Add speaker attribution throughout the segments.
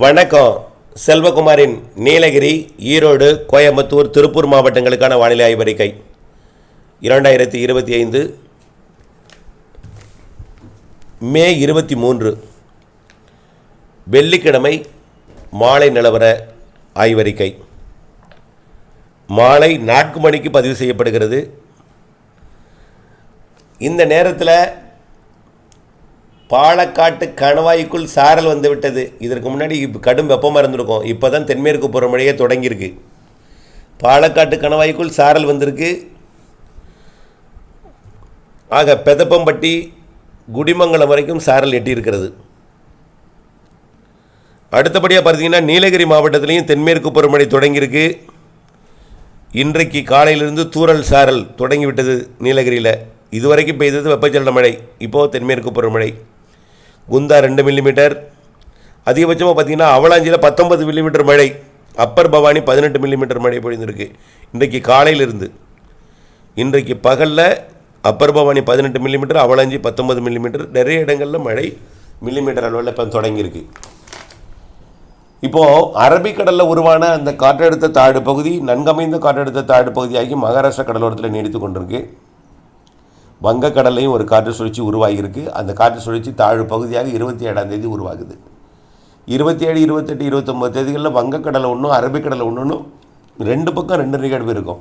Speaker 1: வணக்கம். செல்வகுமாரின் நீலகிரி ஈரோடு கோயம்புத்தூர் திருப்பூர் மாவட்டங்களுக்கான வானிலை ஆய்வறிக்கை. இரண்டாயிரத்தி இருபத்தி ஐந்து மே இருபத்தி மூன்று. வெள்ளிக்கிழமை மாலை நிலவர ஆய்வறிக்கை. மாலை நான்கு மணிக்கு பதிவு செய்யப்படுகிறது. இந்த நேரத்தில் பாலக்காட்டு கணவாய்க்குள் சாரல் வந்துவிட்டது. இதற்கு முன்னாடி கடும் வெப்பமாக இருந்திருக்கும். இப்போ தான் தென்மேற்கு பருவமழையே தொடங்கியிருக்கு. பாலக்காட்டு கணவாய்க்குள் சாரல் வந்திருக்கு. ஆக பெதப்பம்பட்டி குடிமங்கலம் வரைக்கும் சாரல் எட்டியிருக்கிறது. அடுத்தபடியாக பார்த்தீங்கன்னா நீலகிரி மாவட்டத்திலையும் தென்மேற்கு பருவமழை தொடங்கியிருக்கு. இன்றைக்கு காலையிலிருந்து தூறல் சாரல் தொடங்கிவிட்டது நீலகிரியில். இதுவரைக்கும் பெய்தது வெப்பச்சலன மழை. இப்போது தென்மேற்கு பருவமழை குந்தா ரெண்டு மில்லிமீட்டர் அதிகபட்சமாக பார்த்தீங்கன்னா அவலாஞ்சியில் பத்தொன்பது மில்லிமீட்டர் மழை அப்பர் பவானி பதினெட்டு மில்லிமீட்டர் மழை பொழிந்திருக்கு. இன்றைக்கு காலையிலிருந்து இன்றைக்கு பகலில் அப்பர் பவானி பதினெட்டு மில்லிமீட்டர் அவலாஞ்சி பத்தொன்பது மில்லிமீட்டர் நிறைய இடங்களில் மழை மில்லிமீட்டர் அளவில் இப்போ தொடங்கியிருக்கு. இப்போது அரபிக்கடலில் உருவான அந்த காற்றழுத்த தாழ்வு பகுதி நன்கமைந்த காற்றழுத்த தாழ்வு பகுதியாகி மகாராஷ்டிரா கடலோரத்தில் நீடித்து கொண்டிருக்கு. வங்கக்கடலையும் ஒரு காற்று சுழற்சி உருவாகியிருக்கு. அந்த காற்று சுழற்சி தாழ்வு பகுதியாக இருபத்தி ஏழாம் தேதி உருவாகுது. இருபத்தி ஏழு இருபத்தெட்டு இருபத்தொம்பது தேதிகளில் வங்கக்கடலை ஒன்றும் அரபிக்கடலை ஒன்றும் ரெண்டு பக்கம் ரெண்டு நிகழ்வு இருக்கும்.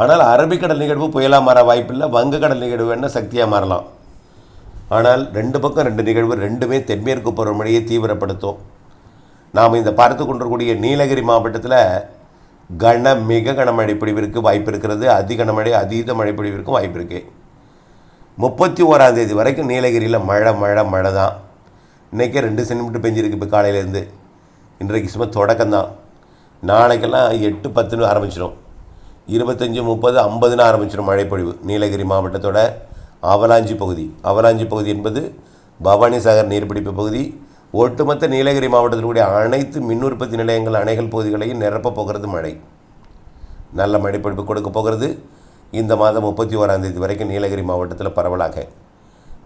Speaker 1: ஆனால் அரபிக்கடல் நிகழ்வு புயலாக மாற வாய்ப்பில்லை வங்கக்கடல் நிகழ்வு வேணால் சக்தியாக மாறலாம். ஆனால் ரெண்டு பக்கம் ரெண்டு நிகழ்வு ரெண்டுமே தென்மேற்கு பருவமழையை தீவிரப்படுத்தும். நாம் இந்த பார்த்து கொண்டிருக்கக்கூடிய நீலகிரி மாவட்டத்தில் கன மிக கனமழை பொழிவிற்கு வாய்ப்பு இருக்கிறது. அதி கனமழை அதீத மழை பொழிவிற்கும் வாய்ப்பு இருக்குது முப்பத்தி ஓராம் தேதி வரைக்கும் நீலகிரியில் மழை மழை மழை தான். இன்றைக்கே ரெண்டு சென்டிமீட்டர் பெஞ்சிருக்கு இப்போ காலையிலேருந்து. இன்றைக்கு சும்மா தொடக்கம்தான். நாளைக்கெல்லாம் எட்டு பத்துன்னு ஆரம்பிச்சிடும் இருபத்தஞ்சி முப்பது ஐம்பதுன்னு ஆரம்பிச்சிடும் மழைப்பொழிவு நீலகிரி மாவட்டத்தோட அவலாஞ்சி பகுதி. அவலாஞ்சி பகுதி என்பது பவானி சாகர் நீர்பிடிப்பு பகுதி. ஒட்டுமொத்த நீலகிரி மாவட்டத்திலுடைய அனைத்து மின் உற்பத்தி நிலையங்கள் அணைகள் பகுதிகளையும் நிரப்பப் போகிறது மழை. நல்ல மழைப்பிடிப்பு கொடுக்க போகிறது. இந்த மாதம் முப்பத்தி ஓராம் தேதி வரைக்கும் நீலகிரி மாவட்டத்தில் பரவலாக.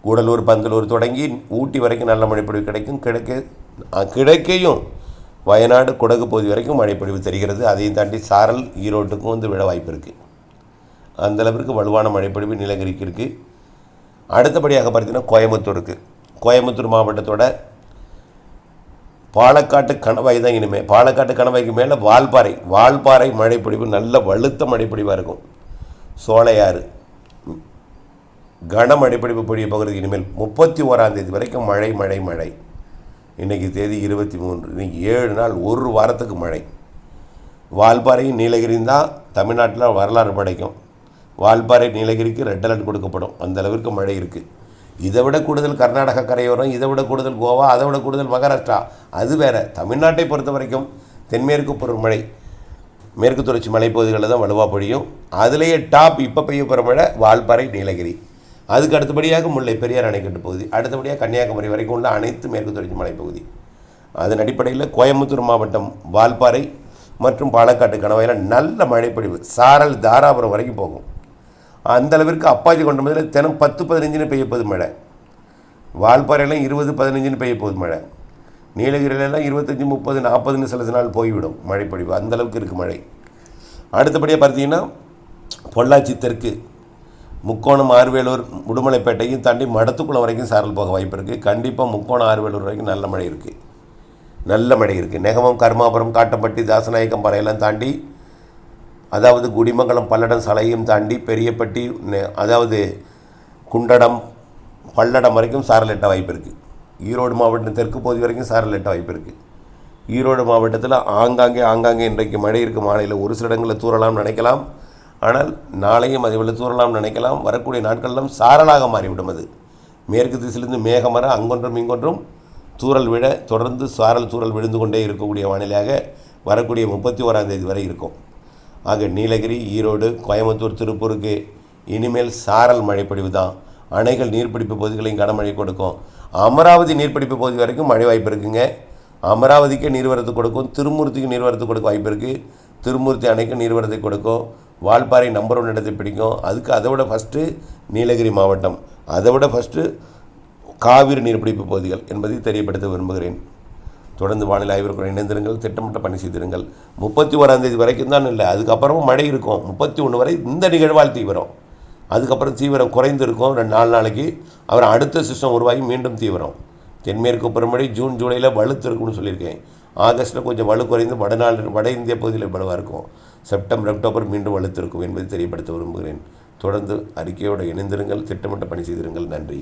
Speaker 1: கூடலூர் பந்தலூர் தொடங்கி ஊட்டி வரைக்கும் நல்ல மழைப்பொழிவு கிடைக்கும். கிடைக்க கிடைக்கையும் வயநாடு குடகு பகுதி வரைக்கும் மழைப்பொழிவு தெரிகிறது. அதையும் தாண்டி சாரல் ஈரோட்டுக்கும் வந்து விழ வாய்ப்பு இருக்குது அந்த அளவிற்கு வலுவான மழைப்பொழிவு நீலகிரிக்கு இருக்குது அடுத்தபடியாக பார்த்தீங்கன்னா கோயம்புத்தூருக்கு. கோயம்புத்தூர் மாவட்டத்தோட பாலக்காட்டு கணவாய் தான் இனிமேல் பாலக்காட்டு கணவாய்க்கு மேலே வால்பாறை. வால்பாறை மழைப்பிடிப்பு நல்ல வலுத்த மழைப்பிடிவாக இருக்கும். சோலையாறு. கனமழைப்பொழிவு பொழிய பகுதிக்கு இனிமேல் முப்பத்தி ஓராந்தேதி வரைக்கும் மழை மழை மழை. இன்றைக்கி தேதி இருபத்தி மூன்று இன்றைக்கி ஏழு நாள் ஒரு வாரத்துக்கு மழை. வால்பாறையும் நீலகிரியும் தான் தமிழ்நாட்டில் வரலாறு படைக்கும். வால்பாறை நீலகிரிக்கு ரெட் அலர்ட் கொடுக்கப்படும். அந்த அளவிற்கு மழை இருக்குது இதை விட கூடுதல் கர்நாடக கரையோரம் இதை விட கூடுதல் கோவா அதை விட கூடுதல் மகாராஷ்டிரா. அது வேற. தமிழ்நாட்டை பொறுத்த வரைக்கும் தென்மேற்கு பருவமழை மேற்கு தொடர்ச்சி மலைப்பகுதிகளில் தான் வலுவாக பொழியும். அதுலேயே டாப் இப்போ பெய்ய போகிற மழை வால்பாறை நீலகிரி. அதுக்கு அடுத்தபடியாக முல்லை பெரியார் அணைக்கட்டு பகுதி. அடுத்தபடியாக கன்னியாகுமரி வரைக்கும் உள்ள அனைத்து மேற்கு தொடர்ச்சி மலைப்பகுதி. அதன் அடிப்படையில் கோயம்புத்தூர் மாவட்டம் வால்பாறை மற்றும் பாலக்காட்டு கணவாயில் நல்ல மழைப்பொழிவு. சாரல் தாராபுரம் வரைக்கும் போகும். அந்த அளவிற்கு அப்பாச்சி கொண்ட முதல்ல தினம் பத்து பதினஞ்சுன்னு பெய்ய போகுது மழை. வால்பாறையெல்லாம் இருபது பதினஞ்சுன்னு பெய்ய போகுது மழை. நீலகிரியிலலாம் இருபத்தஞ்சி முப்பது நாற்பதுன்னு சில நாள் போய்விடும் மழைப்பொழிவு. அந்த அளவுக்கு இருக்குது மழை. அடுத்தபடியாக பார்த்தீங்கன்னா பொள்ளாச்சி தெற்கு முக்கோணம் ஆர்வேலூர் உடுமலைப்பேட்டையும் தாண்டி மடத்துக்குளம் வரைக்கும் சாரல் போக வாய்ப்பு இருக்குது கண்டிப்பாக முக்கோணம் ஆர்வேலூர் வரைக்கும் நல்ல மழை இருக்குது நல்ல மழை இருக்குது நெகமம் கர்மாபுரம் காட்டப்பட்டி தாசநாயக்கம் பாறையெல்லாம் தாண்டி அதாவது குடிமங்கலம் பல்லடம் சாலையும் தாண்டி பெரியப்பட்டி அதாவது குண்டடம் பல்லடம் வரைக்கும் சாரல் எட்ட வாய்ப்பு இருக்குது ஈரோடு மாவட்டம் தெற்கு பகுதி வரைக்கும் சாரல் எட்ட வாய்ப்பு இருக்குது ஈரோடு மாவட்டத்தில் ஆங்காங்கே ஆங்காங்கே இன்றைக்கு மழை இருக்குது மாலையில் ஒரு சில இடங்களில் தூரலாம் நினைக்கலாம். ஆனால் நாளையும் அதை விட தூரலாம் நினைக்கலாம். வரக்கூடிய நாட்களெல்லாம் சாரலாக மாறிவிடும் அது. மேற்கு திசையிலிருந்து மேகம் வர அங்கொன்றும் இங்கொன்றும் தூறல் விட தொடர்ந்து சாரல் தூரல் விழுந்து கொண்டே இருக்கக்கூடிய வானிலையாக வரக்கூடிய முப்பத்தி ஓராந்தேதி வரை இருக்கும். ஆக நீலகிரி ஈரோடு கோயம்புத்தூர் திருப்பூருக்கு இனிமேல் சாரல் மழைப்பொழிவு தான் அணைகள் நீர்பிடிப்பு பகுதிகளையும் கனமழை கொடுக்கும். அமராவதி நீர்பிடிப்பு பகுதி வரைக்கும் மழை வாய்ப்பு இருக்குங்க. அமராவதிக்கே நீர்வரத்து கொடுக்கும். திருமூர்த்திக்கு நீர்வரத்து கொடுக்க வாய்ப்பு இருக்குது திருமூர்த்தி அணைக்கு நீர்வரத்தை கொடுக்கும். வால்பாறை நம்பர் ஒன் இடத்தை பிடிக்கும். அதுக்கு அதை விட ஃபஸ்ட்டு நீலகிரி மாவட்டம். அதை விட ஃபஸ்ட்டு காவிரி நீர்பிடிப்பு பகுதிகள் என்பதை தெரியப்படுத்த விரும்புகிறேன். தொடர்ந்து வானிலை ஆய்வர்கள் இணைந்திருங்கள் திட்டமிட்ட பணி செய்திருங்கள். முப்பத்தி ஓராம் தேதி வரைக்கும் தான் இல்லை. அதுக்கப்புறமும் மழை இருக்கும். முப்பத்தி ஒன்று வரை இந்த நிகழ்வால் தீவிரம். அதுக்கப்புறம் தீவிரம் குறைந்து இருக்கும். ரெண்டு நாலு நாளைக்கு அப்புறம் அடுத்த சிஸ்டம் உருவாகி மீண்டும் தீவிரம். தென்மேற்கு பருவமழை ஜூன் ஜூலையில் வலுத்து இருக்கும்னு சொல்லியிருக்கேன். ஆகஸ்ட்டில் கொஞ்சம் வலு குறைந்து வடநாள் வட இந்திய பகுதியில் வலுவாக இருக்கும். செப்டம்பர் அக்டோபர் மீண்டும் வலுத்து இருக்கும் என்பதை தெரியப்படுத்த விரும்புகிறேன். தொடர்ந்து அறிக்கையோடு இணைந்திருங்கள் திட்டமிட்ட பணி செய்திருங்கள். நன்றி.